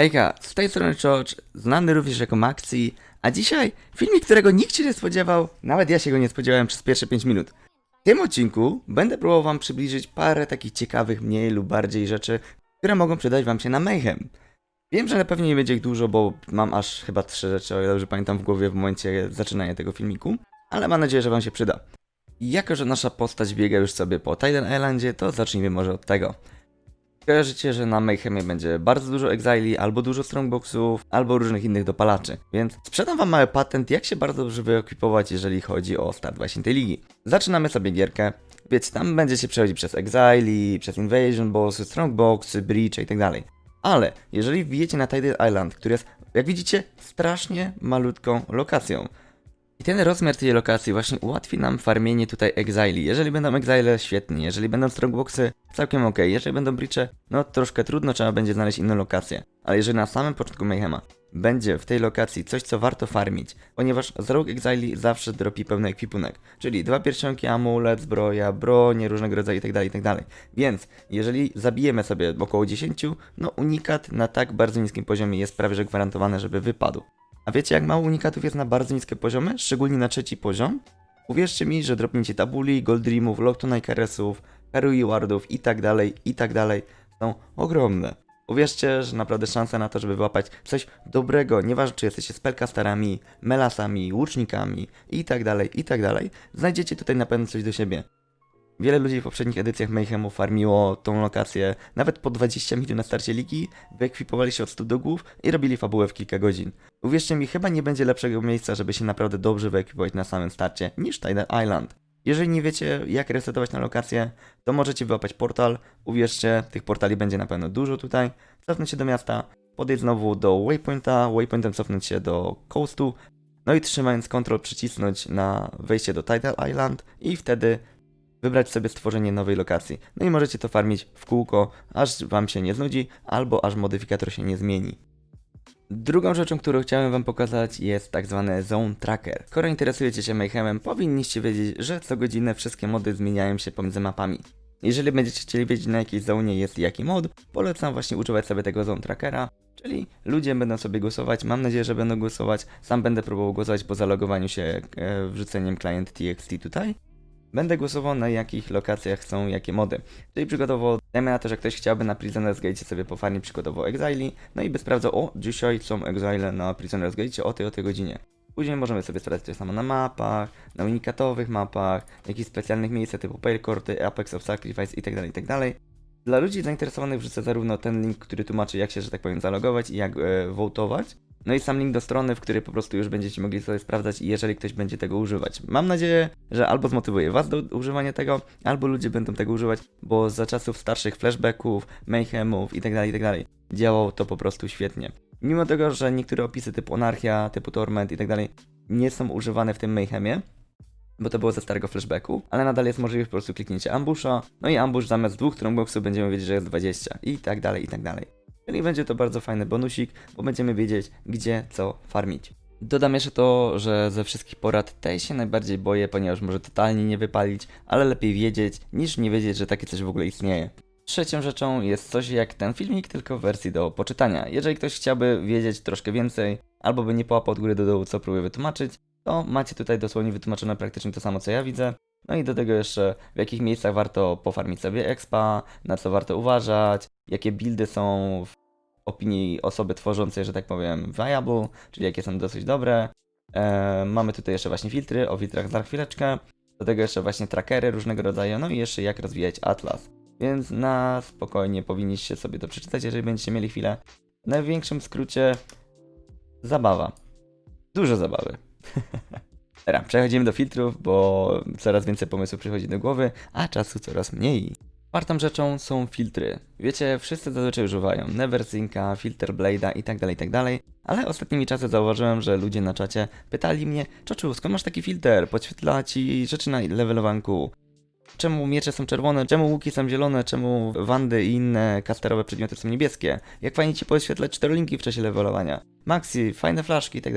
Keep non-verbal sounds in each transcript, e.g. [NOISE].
Hejka, z tej strony George, znany również jako Maxi, a dzisiaj filmik, którego nikt się nie spodziewał, nawet ja się go nie spodziewałem przez pierwsze 5 minut. W tym odcinku będę próbował wam przybliżyć parę takich ciekawych, mniej lub bardziej rzeczy, które mogą przydać wam się na Mayhem. Wiem, że na pewno nie będzie ich dużo, bo mam aż chyba trzy rzeczy, o ile dobrze pamiętam w głowie w momencie zaczynania tego filmiku, ale mam nadzieję, że wam się przyda. Jako, że nasza postać biega już sobie po Titan Islandzie, to zacznijmy może od tego. Kojarzycie, że na Mayhemie będzie bardzo dużo Exili, albo dużo Strongboxów, albo różnych innych dopalaczy. Więc sprzedam wam mały patent, jak się bardzo dobrze wyekwipować, jeżeli chodzi o start właśnie tej ligi. Zaczynamy sobie gierkę. Wiecie, tam będziecie przechodzić przez Exili, przez Invasion Bossy, Strongboxy, Breach i tak dalej. Ale jeżeli wbijecie na Tidal Island, który jest, jak widzicie, strasznie malutką lokacją, i ten rozmiar tej lokacji właśnie ułatwi nam farmienie tutaj Exili. Jeżeli będą Exile, świetnie. Jeżeli będą Strongboxy, całkiem ok. Jeżeli będą Breache, no troszkę trudno, trzeba będzie znaleźć inną lokację. Ale jeżeli na samym początku Mayhema będzie w tej lokacji coś, co warto farmić, ponieważ z Rogue Exili zawsze dropi pełny ekwipunek, czyli dwa pierścionki, amulet, zbroja, bronie różnego rodzaju itd., itd. Więc jeżeli zabijemy sobie około 10, no unikat na tak bardzo niskim poziomie jest prawie że gwarantowane, żeby wypadł. A wiecie jak mało unikatów jest na bardzo niskie poziomy, szczególnie na trzeci poziom? Uwierzcie mi, że dropnięcie tabuli, gold dreamów, karesów, karui wardów i tak dalej, i tak dalej są ogromne. Uwierzcie, że naprawdę szanse na to, żeby wyłapać coś dobrego, nieważne czy jesteście spellcasterami, melasami, łucznikami i tak dalej, i tak dalej, znajdziecie tutaj na pewno coś do siebie. Wiele ludzi w poprzednich edycjach Mayhemu farmiło tą lokację nawet po 20 minut na starcie ligi, wyekwipowali się od stóp do głów i robili fabułę w kilka godzin. Uwierzcie mi, chyba nie będzie lepszego miejsca, żeby się naprawdę dobrze wyekwipować na samym starcie niż Tidal Island. Jeżeli nie wiecie, jak resetować na lokację, to możecie wyłapać portal. Uwierzcie, tych portali będzie na pewno dużo tutaj. Cofnąć się do miasta, podejść znowu do waypointa, waypointem cofnąć się do coastu, no i trzymając Ctrl przycisnąć na wejście do Tidal Island i wtedy wybrać sobie stworzenie nowej lokacji. No i możecie to farmić w kółko, aż wam się nie znudzi, albo aż modyfikator się nie zmieni. Drugą rzeczą, którą chciałem wam pokazać jest tak zwany Zone Tracker. Skoro interesujecie się Mayhemem, powinniście wiedzieć, że co godzinę wszystkie mody zmieniają się pomiędzy mapami. Jeżeli będziecie chcieli wiedzieć na jakiej zonie jest jaki mod, polecam właśnie używać sobie tego Zone Trackera, czyli ludzie będą sobie głosować, mam nadzieję, że będą głosować, sam będę próbował głosować po zalogowaniu się e, wrzuceniem client TXT tutaj. Będę głosował na jakich lokacjach są jakie mody. Czyli przykładowo, dajmy na to, że ktoś chciałby na Prisoner's Gate sobie pofarmić przykładowo Exile, no i by sprawdzał, o, dzisiaj są Exile na Prisoner's Gate o tej, o tej godzinie. Później możemy sobie sprawdzić to samo na mapach, na unikatowych mapach, jakichś specjalnych miejscach typu Palecorty, Apex of Sacrifice itd., itd. Dla ludzi zainteresowanych wrzucę zarówno ten link, który tłumaczy jak się, że tak powiem, zalogować i jak e, no i sam link do strony, w której po prostu już będziecie mogli sobie sprawdzać, jeżeli ktoś będzie tego używać. Mam nadzieję, że albo zmotywuje was do używania tego, albo ludzie będą tego używać, bo za czasów starszych flashbacków, mayhemów itd., itd. działało to po prostu świetnie. Mimo tego, że niektóre opisy typu anarchia, typu torment itd. nie są używane w tym mayhemie, bo to było ze starego flashbacku, ale nadal jest możliwe po prostu kliknięcie ambusha, no i ambush zamiast dwóch strongboxów będziemy wiedzieć, że jest 20 i tak dalej, i tak dalej. Czyli będzie to bardzo fajny bonusik, bo będziemy wiedzieć, gdzie co farmić. Dodam jeszcze to, że ze wszystkich porad tej się najbardziej boję, ponieważ może totalnie nie wypalić, ale lepiej wiedzieć, niż nie wiedzieć, że takie coś w ogóle istnieje. Trzecią rzeczą jest coś jak ten filmik, tylko w wersji do poczytania. Jeżeli ktoś chciałby wiedzieć troszkę więcej, albo by nie połapał od góry do dołu, co próbuję wytłumaczyć, to macie tutaj dosłownie wytłumaczone praktycznie to samo, co ja widzę. No i do tego jeszcze w jakich miejscach warto pofarmić sobie expa, na co warto uważać, jakie buildy są w opinii osoby tworzącej, że tak powiem, viable, czyli jakie są dosyć dobre. E, mamy tutaj jeszcze właśnie filtry, o filtrach za chwileczkę. Do tego jeszcze właśnie trackery różnego rodzaju, no i jeszcze jak rozwijać Atlas. Więc na spokojnie powinniście sobie to przeczytać, jeżeli będziecie mieli chwilę. W największym skrócie zabawa. Dużo zabawy. [LAUGHS] Dobra, przechodzimy do filtrów, bo coraz więcej pomysłów przychodzi do głowy, a czasu coraz mniej. Czwartą rzeczą są filtry. Wiecie, wszyscy zazwyczaj używają Neversinka, Filter Blade'a i tak dalej, i tak ale ostatnimi czasy zauważyłem, że ludzie na czacie pytali mnie, Czoczu, skąd masz taki filtr? Podświetla ci rzeczy na levelowanku. Czemu miecze są czerwone, czemu łuki są zielone, czemu wandy i inne kasterowe przedmioty są niebieskie? Jak fajnie ci podświetlać czterolinki w czasie levelowania? Maxi, fajne flaszki i tak.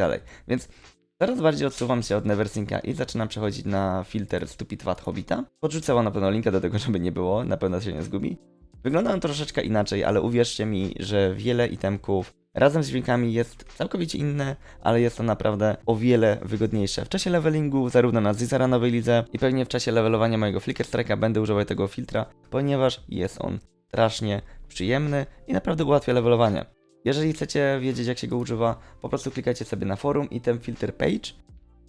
Więc Coraz bardziej odsuwam się od Neversinka i zaczynam przechodzić na filtr Stupid Fat Hobbita. Podrzucę na pewno linka do tego, [LAUGHS] żeby nie było, na pewno się nie zgubi. Wygląda on troszeczkę inaczej, ale uwierzcie mi, że wiele itemków razem z dźwiękami jest całkowicie inne, ale jest to naprawdę o wiele wygodniejsze. W czasie levelingu, zarówno na Zizaranowej lidze i pewnie w czasie levelowania mojego Flicker Strike'a będę używał tego filtra, ponieważ jest on strasznie przyjemny i naprawdę ułatwia levelowanie. Jeżeli chcecie wiedzieć jak się go używa, po prostu klikajcie sobie na forum i ten filter page,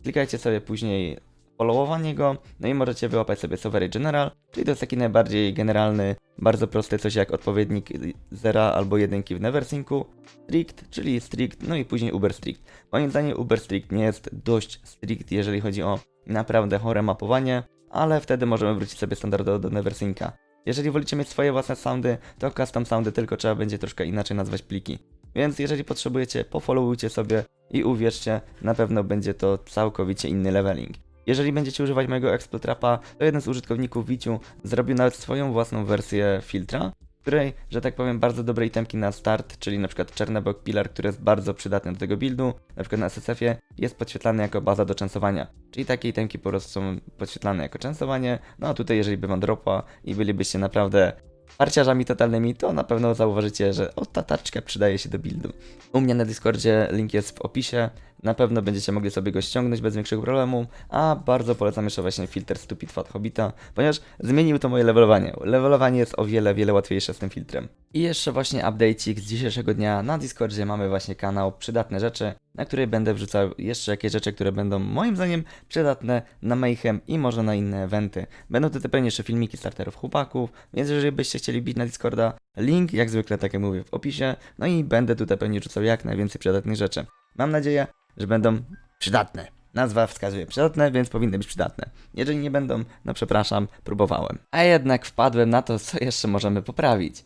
klikajcie sobie później followowanie go, no i możecie wyłapać sobie Sovereign General, czyli to jest taki najbardziej generalny, bardzo prosty coś jak odpowiednik zera albo jedynki w Neversyncu, Strict, czyli Strict, no i później Uber Strict. Moim zdaniem Uber Strict nie jest dość strict, jeżeli chodzi o naprawdę chore mapowanie, ale wtedy możemy wrócić sobie standardowo do Neversynca. Jeżeli wolicie mieć swoje własne soundy, to custom soundy tylko trzeba będzie troszkę inaczej nazwać pliki. Więc jeżeli potrzebujecie, pofollowujcie sobie i uwierzcie, na pewno będzie to całkowicie inny leveling. Jeżeli będziecie używać mojego Explotrapa, to jeden z użytkowników Wiciu zrobił nawet swoją własną wersję filtra, której, że tak powiem, bardzo dobre itemki na start, czyli na przykład Czernebok Pillar, który jest bardzo przydatny do tego buildu, na przykład na SSF-ie, jest podświetlany jako baza do częstowania. Czyli takie itemki po prostu są podświetlane jako częstowanie, no a tutaj jeżeli by wam dropła i bylibyście naprawdę parciarzami totalnymi, to na pewno zauważycie, że o, ta tarczka przydaje się do buildu. U mnie na Discordzie link jest w opisie, na pewno będziecie mogli sobie go ściągnąć bez większego problemu, a bardzo polecam jeszcze właśnie filtr Stupid Fat Hobbita, ponieważ zmienił to moje levelowanie. Levelowanie jest o wiele, wiele łatwiejsze z tym filtrem. I jeszcze właśnie update'ik z dzisiejszego dnia. Na Discordzie mamy właśnie kanał Przydatne Rzeczy, na której będę wrzucał jeszcze jakieś rzeczy, które będą moim zdaniem przydatne na Mayhem i może na inne eventy. Będą tutaj pewnie jeszcze filmiki starterów chłopaków, więc jeżeli byście chcieli bić na Discorda, link jak zwykle, tak jak mówię, w opisie, no i będę tutaj pewnie rzucał jak najwięcej przydatnych rzeczy. Mam nadzieję, że będą przydatne. Nazwa wskazuje przydatne, więc powinny być przydatne. Jeżeli nie będą, no przepraszam, próbowałem. A jednak wpadłem na to, co jeszcze możemy poprawić.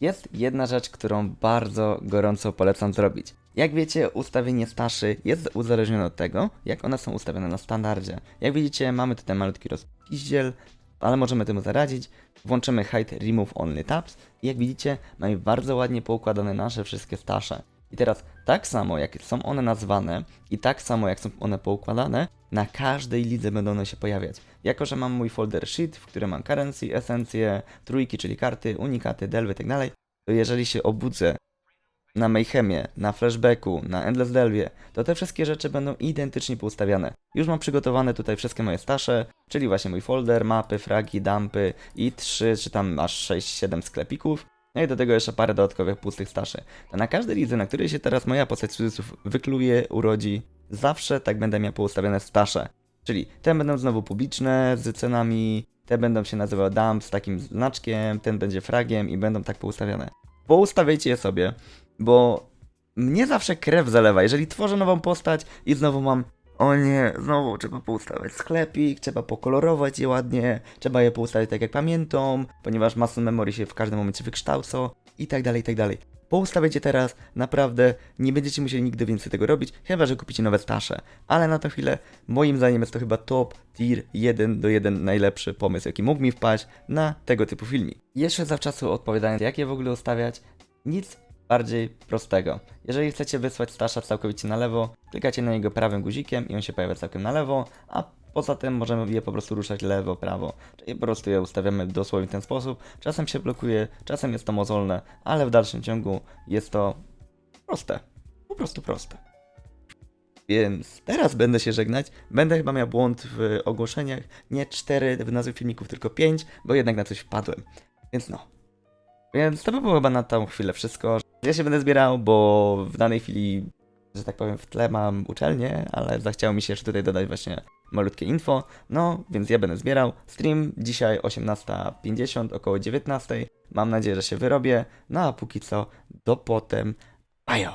Jest jedna rzecz, którą bardzo gorąco polecam zrobić. Jak wiecie, ustawienie staszy jest uzależnione od tego, jak one są ustawione na standardzie. Jak widzicie, mamy tutaj malutki rozpiździel, ale możemy temu zaradzić. Włączymy Hide Remove Only Tabs i jak widzicie, mamy bardzo ładnie poukładane nasze wszystkie stasze. I teraz tak samo jak są one nazwane i tak samo jak są one poukładane, na każdej lidze będą one się pojawiać. Jako, że mam mój folder sheet, w którym mam currency, esencje, trójki, czyli karty, unikaty, delwy itd., to jeżeli się obudzę na Mayhemie, na Flashbacku, na Endless Delvie, to te wszystkie rzeczy będą identycznie poustawiane. Już mam przygotowane tutaj wszystkie moje stasze, czyli właśnie mój folder, mapy, fragi, dumpy i 3 czy tam aż 6-7 sklepików. No i do tego jeszcze parę dodatkowych pustych staszy. To na każdej lidze, na której się teraz moja postać cudzysłów wykluje, urodzi, zawsze tak będę miał poustawione stasze. Czyli te będą znowu publiczne z cenami, te będą się nazywały dump z takim znaczkiem, ten będzie fragiem i będą tak poustawione. Poustawiajcie je sobie, bo mnie zawsze krew zalewa, jeżeli tworzę nową postać i znowu mam o nie, znowu trzeba poustawiać sklepik, trzeba pokolorować je ładnie, trzeba je poustawić tak jak pamiętam, ponieważ muscle memory się w każdym momencie wykształca i tak dalej, i tak dalej. Poustawiajcie teraz, naprawdę nie będziecie musieli nigdy więcej tego robić, chyba że kupicie nowe stasze. Ale na tę chwilę, moim zdaniem jest to chyba top tier 1 do 1 najlepszy pomysł, jaki mógł mi wpaść na tego typu filmik. Jeszcze zawczasu odpowiadając, jak je w ogóle ustawiać, nic bardziej prostego. Jeżeli chcecie wysłać stasza całkowicie na lewo, klikacie na niego prawym guzikiem i on się pojawia całkiem na lewo, a poza tym możemy je po prostu ruszać lewo, prawo. Czyli po prostu je ustawiamy dosłownie w ten sposób. Czasem się blokuje, czasem jest to mozolne, ale w dalszym ciągu jest to proste. Po prostu proste. Więc teraz będę się żegnać. Będę chyba miał błąd w ogłoszeniach. Nie 4 w nazwie filmików, tylko 5, bo jednak na coś wpadłem. Więc no. Więc to by było chyba na tą chwilę wszystko. Ja się będę zbierał, bo w danej chwili, że tak powiem, w tle mam uczelnię, ale zachciało mi się jeszcze tutaj dodać właśnie malutkie info. No, więc ja będę zbierał. Stream dzisiaj 18.50, około 19.00. Mam nadzieję, że się wyrobię. No a póki co, do potem. Ajo!